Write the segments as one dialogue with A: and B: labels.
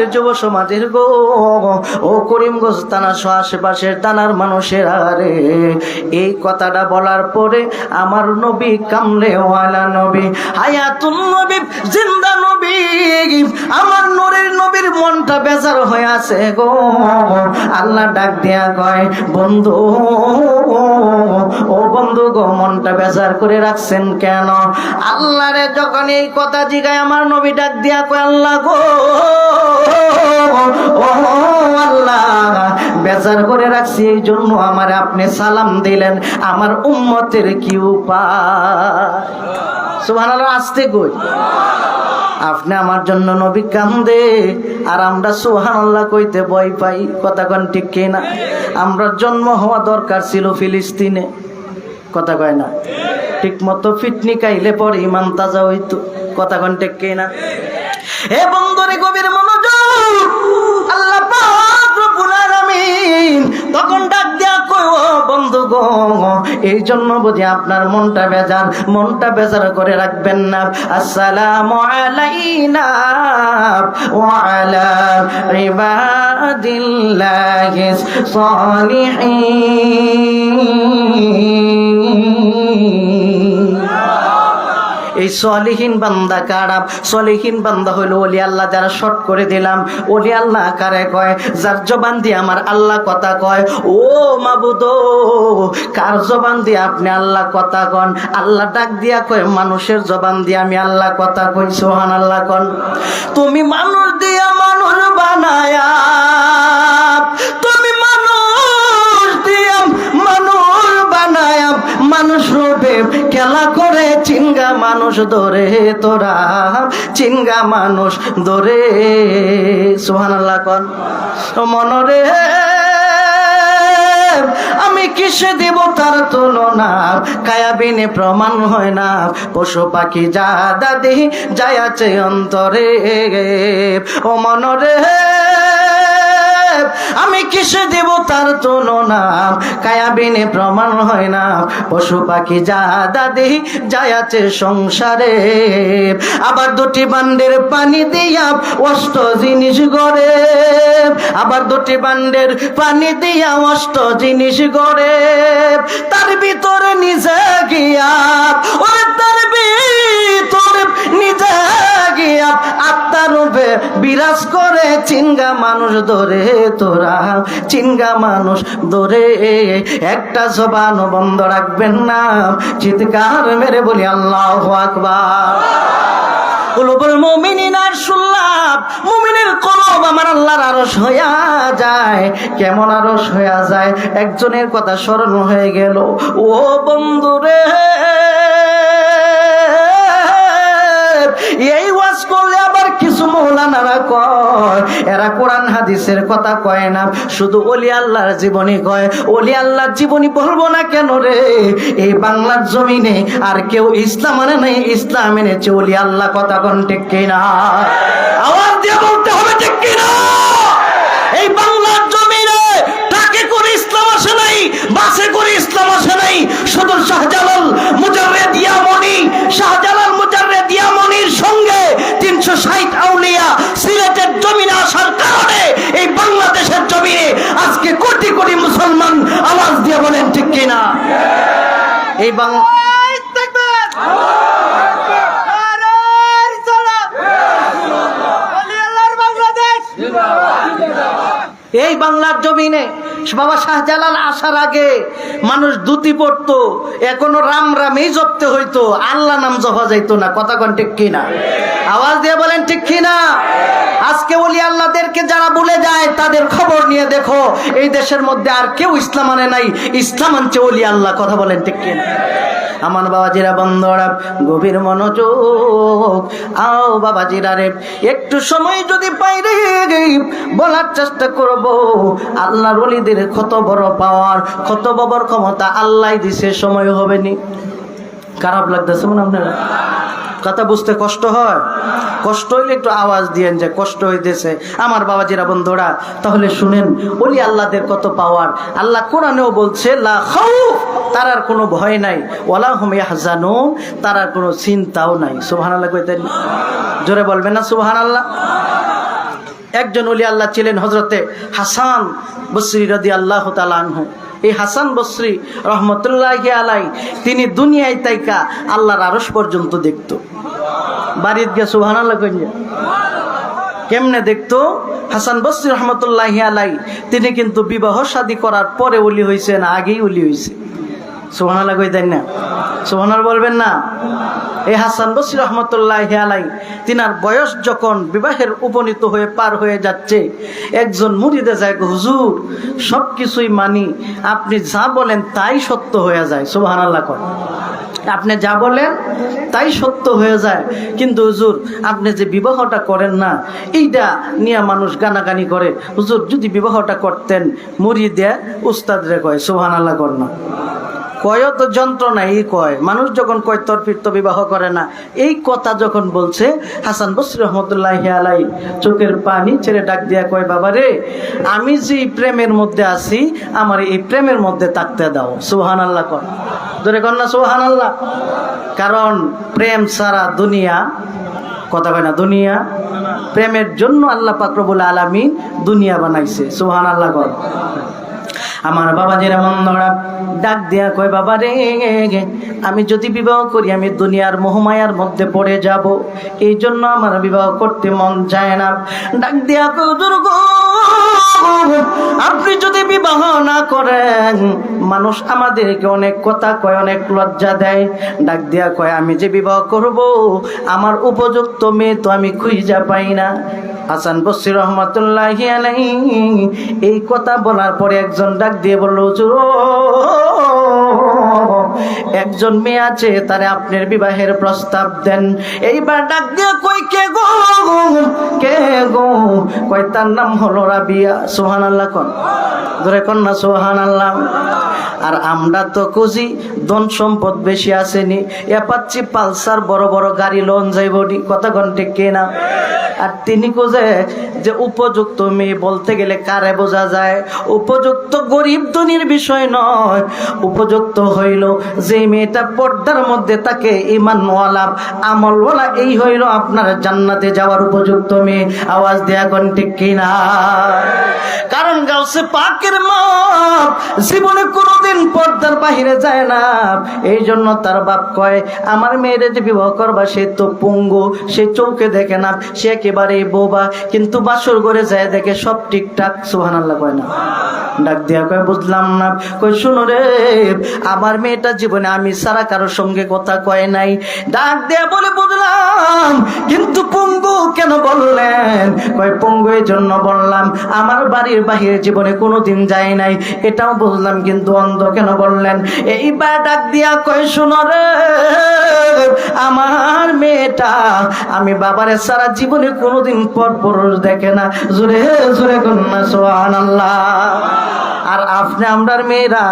A: বাংলাদেশের যুব সমাজের গো। ও করিমগঞ্জ থানা সহ আশেপাশের থানার মানুষের আরে এই কথাটা বলার পরে আমার নবী কামলে ওয়ালা নবী হায়াতুল নবী, জিন্দা নবী, আমার নূরের নবীর মনটা বেজার হয়ে আছে গো। আল্লাহ ডাক দিয়া কয়, বন্ধু ও বন্ধু গো, মনটা বেজার করে রাখছেন কেন? আল্লাহরে যখন এই কথা জিগায় আমার নবী ডাক দিয়া কয়, আল্লাহ গো, ও আল্লাহ, বেজার করে রাখছি, এই জন্য আমার আপনি সালাম দিলেন, আমার উম্মতের কি উপায়? সুবহানাল্লাহ, আসতে কই। আপনি আমার জন্য নবী কান্দে, আর আমরা সুহানাল্লাহ কইতে ভয় পাই। কথা কন ঠিক কি না আমরা জন্ম হওয়া দরকার ছিল ফিলিস্তিনে। কথা কয় না? ঠিক মতো ফিটনি কাইলে পরে ইমান তাজা হইতো। কথা কন ঠিক কি না হে বন্ধুরে গভীর মনোযোগ। আল্লাহ রব্বুল আলামিন তখন ডাক দেয়া কয় বন্ধু গো, এই জন্য বুঝি আপনার মনটা বেজার। মনটা বেজার করে রাখবেন না। আসসালাম আলাইনা ওয়া আলা ইবাদিল্লাহিস সালিহিন। এই সলিহীন বান্দা কারাম সলিহীন বান্দা হইল ওলি আল্লাহ, যারা শর্ট করে দিলাম। ওলি আল্লাহ কারে কয়? যার জবান দিয়ে আমার আল্লাহ কথা কয়। ও মাবুদ, কার জবান দিয়ে আপনি আল্লাহ কথা কন? আল্লাহ ডাক দিয়া কয়, মানুষের জবান দিয়ে আমি আল্লাহ কথা কই। সোহান আল্লাহ কন। তুমি মানুষ দিয়া মানুষ বানায়া মানুষ রূপে খেলা করে চিঙ্গা মানুষ ধরে তোরা চিঙ্গা মানুষ ধরে। সোহান আল্লাহ কন মনরে, আমি কিসে দেব তার তুলনা? কায়াবিনে প্রমাণ হয় না, পশু পাখি যা দাদি যায় আছে অন্তরে। ও মনরে আমি কিসে দেব তার তুলনা কায়াবিনে প্রমাণ হয় না। পশু পাখি যা দাদি যায় আছে সংসারে। আবার দুটি বান্ডের পানি দিয়া অষ্ট জিনিস গড়ে। আবার দুটি বান্ডের পানি দিয়া অষ্ট জিনিস গড়ে। তার ভিতরে নিজে গিয়া বিরাজ করে চিঙ্গা মানুষ ধরে তোরা চিঙ্গা মানুষ ধরে। একটা জবান বন্ধ রাখবেন না, চিৎকার মেরে বলি আল্লাহ আকবার। আমার যায়। কেমন আরশ হইয়া যায়? একজনের কথা স্মরণ হয়ে গেল। ও বন্ধুরে কিছু মৌলানারা কয়? এরা কোরআন হাদিসের কথা কয় না। শুধু অলি আল্লাহর জীবনী কয়। অলি আল্লাহর জীবনী বলব না কেন রে? এই বাংলার জমিনে আর কেউ ইসলাম মানে নাই, ইসলাম এনেছে অলি আল্লাহ কথা কোন ঠিক আওয়াজ দিয়ে বলতে হবে ঠিক এই বাংলার জমিনে টাকে করে ইসলাম আসে নাই, বাসে করে ইসলাম আসে নাই। শুধু শাহজালাল মুজাররেদ ইয়ামনি, শাহজালাল তিনশো ষাট আউলিয়া সিলেটের জমিনে আসার কারণে এই বাংলাদেশের জমিনে আজকে কোটি কোটি মুসলমান আওয়াজ দিয়ে বলেন ঠিক কিনা? এই বাংলা এই বাংলার জমিনে বাবা শাহজালাল আসার আগে মানুষ দুতি পড়তো এখনও রাম রামেই জপতে হইতো, আল্লাহ নাম জপা যাইতো না, কথা কন ঠিক কিনা? আওয়াজ দিয়ে বলেন, ঠিক কিনা? আজকে ওলি আল্লাহদেরকে যারা বলে যায়, তাদের খবর নিয়ে দেখো, এই দেশের মধ্যে আর কেউ ইসলাম আনে নাই। ইসলাম আনছে ওলি আল্লাহ, কথা বলেন, ঠিক কিনা? আমার বাবাজিরা বন্ধরা, গভীর মনোযোগ। আও বাবাজিরা রে, একটু সময় যদি পাই রে, বলার চেষ্টা করব। আল্লাহর ওলিদের কত বড় পাওয়ার কত বড় ক্ষমতা আল্লাহ দিছে, সময় হবে নি খারাপ লাগতেছে মনে আপনারা? কথা বুঝতে কষ্ট হয়। কষ্ট হইলে একটু আওয়াজ দিয়েন যে কষ্ট হইতেছে। আমার বাবাজিরা, বন্ধুরা, তাহলে শুনেন ওলি আল্লাহদের কত পাওয়ার আল্লাহ কোরআনেও বলছে খাউফ তারার কোনো ভয় নাই। ওলা হুম ইয়াহজানু তারার কোনো চিন্তাও নাই। সুবহানাল্লাহ কইতেন জোরে বলবেন না সুবহানাল্লাহ? একজন অলি আল্লাহ ছিলেন হজরতে হাসান বসরি রদি আল্লাহ তালানহু এই হাসান বসরি রহমতুল্লাহ আলাই, তিনি দুনিয়ায় তাইকা আল্লাহর আরস পর্যন্ত দেখত। বাড়ির গেছো সুহান কেমনে দেখতো? হাসান বসরি রহমতুল্লাহ আলাই, তিনি কিন্তু বিবাহ শাদী করার পরে উলি হয়েছে না আগেই উলি হয়েছে সোহানাল্লাহ কই দেন না? সোহানাল বলবেন না? এই হাসান বসরি রহমতুল্লাহ আলাই তিনার বয়স যখন বিবাহের উপনীত হয়ে পার হয়ে যাচ্ছে, একজন মুড়িদে যায় হুজুর সব কিছুই মানি, আপনি যা বলেন তাই সত্য হয়ে যায়। সোহান আল্লাহ কর আপনি যা বলেন তাই সত্য হয়ে যায়। কিন্তু হুজুর, আপনি যে বিবাহটা করেন না এইটা নিয়ে মানুষ গানাগানি করে। হুজুর, যদি বিবাহটা করতেন মুড়ি দেয় উস্তাদরে কয় সোহান আল্লাহ কর না। কয় তো যন্ত্রণা এই কয়। মানুষ যখন কয়, তরফির বিবাহ করে না। এই কথা যখন বলছে, হাসান বসরি রহমতুল্লাহ আলাই চোখের পানি ছেড়ে ডাক দিয়া কয়, বাবা রে, আমি যে প্রেমের মধ্যে আছি, আমার এই প্রেমের মধ্যে থাকতে দাও। সুহান আল্লাহ কর। ধরে কর না সুহান আল্লাহ কারণ প্রেম সারা দুনিয়া, কথা কয় না, দুনিয়া, প্রেমের জন্য আল্লাহ পাকরবুল আলমী দুনিয়া বানাইছে। সুহান আল্লাহ কর। আমার বাবা যেমন নড়া, ডাক দেয়া কয়, বাবা রে, আমি যদি বিবাহ করি, আমি দুনিয়ার মোহমায়ার মধ্যে পড়ে যাব। এই জন্য আমার বিবাহ করতে মন চায় না। ডাক দেয়া কয়, দুর্গ আপনি যদি বিবাহ না করেন, মানুষ আমাদেরকে অনেক কথা কয়, অনেক লজ্জা দেয়। ডাক দিয়া কয়, আমি যে বিবাহ করব, আমার উপযুক্ত মেয়ে তো আমি খুঁজা পাই না। হাসান বসির রহমতুল্লাহ এই কথা বলার পরে একজন ডাক দিয়ে বলল, হুজুর একজন মেয়ে আছে, তারে আপনার বিবাহের প্রস্তাব দেন। এইবার ডাক দিয়ে কই কে গো? কে গো? কই তার নাম হলো রাবিয়া। সোহান আল্লাহ কন। ধরে কন না সোহান আল্লাহ আর আমরা তো খুঁজি, ধন সম্পদ বেশি আসেনি। এ পাচ্ছি পালসার বড় বড় গাড়ি লোন যাইবনি। কত ঘন্টে কেনা আর তিনি খুঁজে যে উপযুক্ত মেয়ে বলতে গেলে কারে বোঝা যায়? উপযুক্ত গরিব ধনির বিষয় নয়। উপযুক্ত হইল যে মেয়েটা পর্দার মধ্যে তাকে ইমানওয়ালা, আমলওয়ালা, এই হইল আপনার জান্নাতে যাওয়ার উপযুক্ত মেয়ে। আওয়াজ দেয়া কোন ঠিক কিনা? কারণ গাউসে পাকের মা জীবনে কোনোদিন পর্দার বাহিরে যায় না। এই জন্য তার বাপ কয়, আমার মেয়েরে যে বিবাহ করবা, সে তো পঙ্গু, সে চৌকে দেখে না, সে একেবারে বোবা, কিন্তু বাসর ঘরে যায় দেখে সব ঠিকঠাক। সুহান আল্লাহ কয় না। ডাক দিয়া কয়, বুঝলাম না। কই শুনো রে, আমার মেয়েটা জীবনে আমি সারা কারোর সঙ্গে কথা কয় নাই। ডাক দিয়া বলে, বুঝলাম। কিন্তু পঙ্গু কেন বললেন? কয়, পঙ্গু এই জন্য বললাম, আমার বাড়ির বাহিরে জীবনে কোনোদিন যায় নাই। এটাও বুঝলাম, কিন্তু অন্ধ কেন বললেন? এইবার ডাক দিয়া কয়, শুনো রে, আমার মেয়েটা, আমি বাবারে সারা জীবনে কোনোদিন পর পুরুষ দেখে না। জোরে জোরে কন্যা সোহান আল্লাহ আর আপনি আমরার মেয়েরা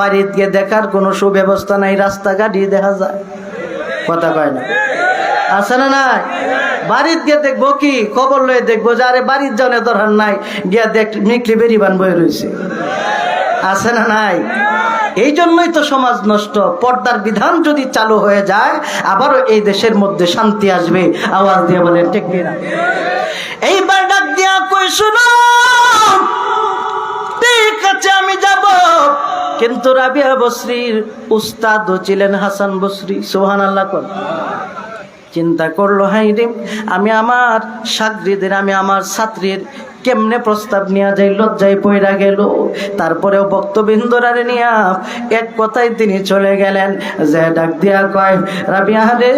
A: বাড়িতে গিয়ে দেখার কোনো সুব্যবস্থা নাই, রাস্তাঘাটই দেখা যায়। কথা কয় না? আছে না নাই? বাড়িতে গিয়ে দেখব কি? খবর লয়ে দেখব যে, আরে বাড়ির জনে দরকার নাই, গিয়া দেখ মিকলি বেরি বান বয়ে রয়েছে। আছে না নাই? এই জন্যই তো সমাজ নষ্ট। পর্দার বিধান যদি চালু হয়ে যায়, আবারও এই দেশের মধ্যে শান্তি আসবে। আওয়াজ দিয়ে বলেন ঠিক না এইবার ডাক দিয়া কই শুনো? কিন্তু রাবিয়া বসরির উস্তাদও ছিলেন হাসান বসরি সোহান আল্লাহ কর। চিন্তা করল, হাই আমি আমার সাগরিদের আমি আমার ছাত্রীর কেমনে প্রস্তাব নিয়ে যাই, লজ্জায় পয়রা গেল। তারপরেও বক্তবিন্দরারে নিয়া এক কথায় তিনি চলে গেলেন। যে ডাক দিয়া কয়, রাবিয়া রে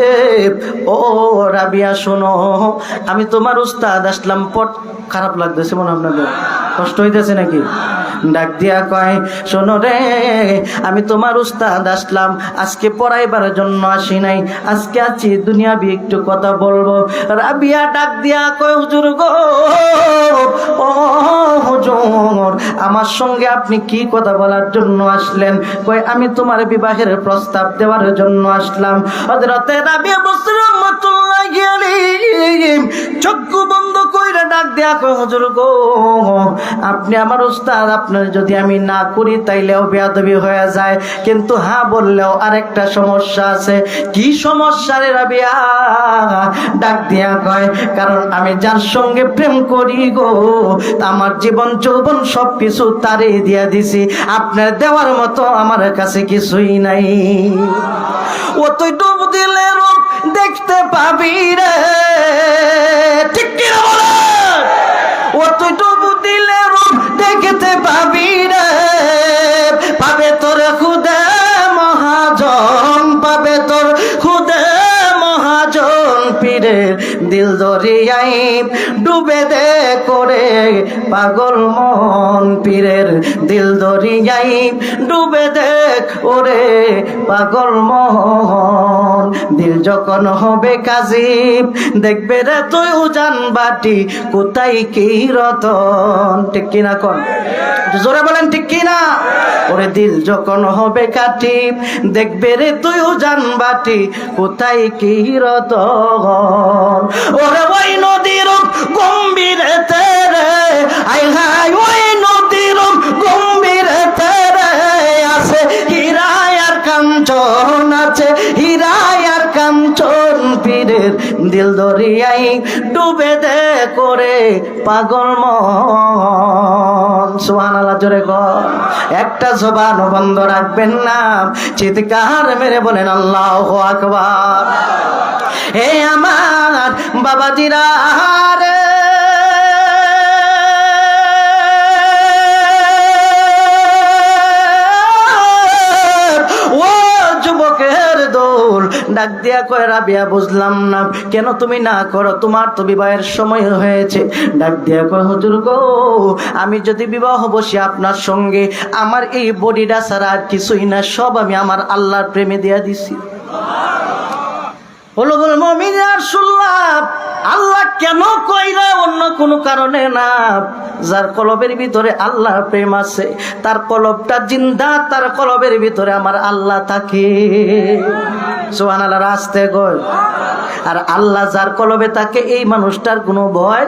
A: ও রাবিয়া শোনো, আমি তোমার উস্তাদ, আসলাম, পট খারাপ লাগতেছে মনে আপনাদের। কষ্ট হইতেছে নাকি? ডাক দিয়া কয়, শোনো রে, আমি তোমার উস্তাদ আসলাম। আজকে পড়াইবার জন্য আসি নাই। আজকে আছি দুনিয়াবি, একটু কথা বলব। রাবিয়া ডাক দিয়া কয়, হুজুর গো, ও হুজুর, আমার সঙ্গে আপনি কি কথা বলার জন্য আসলেন? কয়, আমি তোমার বিবাহের প্রস্তাব দেওয়ার জন্য আসলাম। হযরতে রাবিয়া বসরি আপনি আমার উস্তাদ, আপনার যদি আমি না করি তাইলেও বেয়াদবি হয়ে যায়। কিন্তু হ্যাঁ বললেও আরেকটা সমস্যা আছে। কি সমস্যা রে রাবিয়া? ডাক দিয়া কয়, কারণ আমি যার সঙ্গে প্রেম করি গো আমার জীবন যৌবন সব কিছু তারে দিয়া দিছি। আপনার দেওয়ার মতো আমার কাছে কিছুই নাই। ও তুই ডুব দিলে দেখতে পাবি রে। ঠিক কিনা বলে ও তুই ডুব দিলে রূপ দেখতে পাবি রে। ডুবে দে করে পাগল মন পীরের দিল দরিয়াই। ডুবে দেখ ওরে পাগল মন, দিল যখন হবে কাজীব। দেখবে রে তুই উজান বাটি, কোথায় কি রতন? ঠিক কিনা কন? জোরে বলেন, ঠিক কিনা? ওরে দিল যখন হবে কাটি দেখবে রে তুই উজান বাটি, কোথায় কি রতন? ওরে ওই নদীর গম্ভীর তেরে, আই ওই নদীর গম্ভীর তেরে। আছে হীরায় কাঞ্চন, আছে কাঞ্চন পীরের দিল দরিয়াই ডুবে দে করে পাগল মন। জোরে একটা জবান বন্ধ রাখবেন না, চিৎকার মেরে বলেন আল্লাহ আকবার। হে আমার বাবাজিরা রে ডাক দিয়া কয়, রাবিয়া, বুঝলাম না। কেন তুমি না করো? তোমার তো বিবাহের সময় হয়েছে। ডাক দিয়া কয়, হুজুর গো, আমি যদি বিবাহ বসি আপনার সঙ্গে, আমার এই বডিটা ছাড়া আর কিছুই না। সব আমি আমার আল্লাহর প্রেমে দিয়া দিছি। হলো বল মমিনার শুনলাম আল্লাহ কেন কইরা অন্য কোনো কারণে না? যার কলবের ভিতরে আল্লাহর প্রেম আছে, তার কলবটা জিন্দা, তার কলবের ভিতরে আমার আল্লাহ থাকে। সোহান আল্লাহ রাস্তে গল আর আল্লাহ যার কলবে থাকে, এই মানুষটার কোনো ভয়